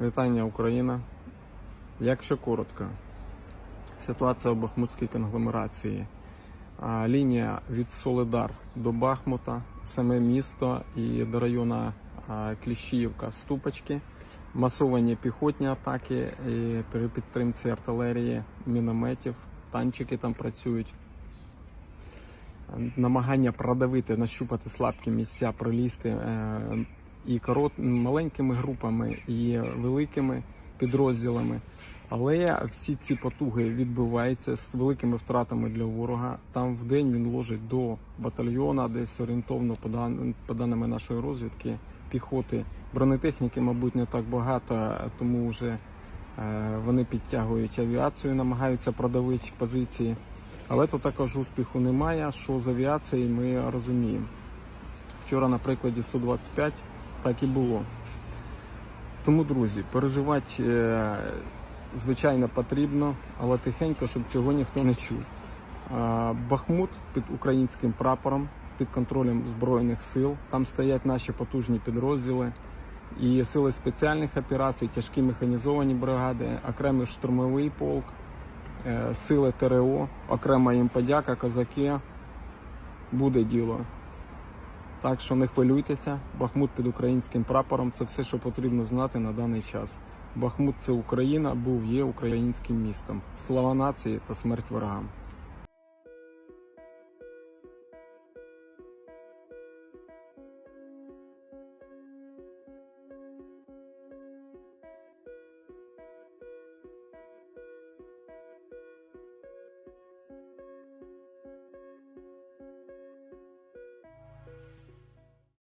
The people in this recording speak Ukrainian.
Вітання Україна. Якщо коротко, ситуація в Бахмутській конгломерації. Лінія від Солидар до Бахмута, саме місто і до району Кліщіївка, Ступочки, масовані піхотні атаки і при підтримці артилерії, мінометів, танчики там працюють. Намагання продавити, нащупати слабкі місця, пролізти е, і корот, маленькими групами, і великими підрозділами. Але всі ці потуги відбуваються з великими втратами для ворога. Там в день він ложить до батальйона, десь орієнтовно по, дан, даними нашої розвідки, піхоти. Бронетехніки, мабуть, не так багато, тому вже е, вони підтягують авіацію, намагаються продавити позиції. Але то також успіху немає. Що з авіацією ми розуміємо. Вчора на прикладі 125 так і було. Тому, друзі, переживати, е, звичайно, потрібно, але тихенько, щоб цього ніхто не чув. Бахмут під українським прапором, під контролем Збройних сил. Там стоять наші потужні підрозділи і сили спеціальних операцій, тяжкі механізовані бригади, окремий штурмовий полк, е, сили ТРО, окрема їм подяка, козаки. Буде діло. Так що не хвилюйтеся, Бахмут під українським прапором це все, що потрібно знати на даний час. Бахмут це Україна, був є українським містом. Слава нації та смерть ворогам.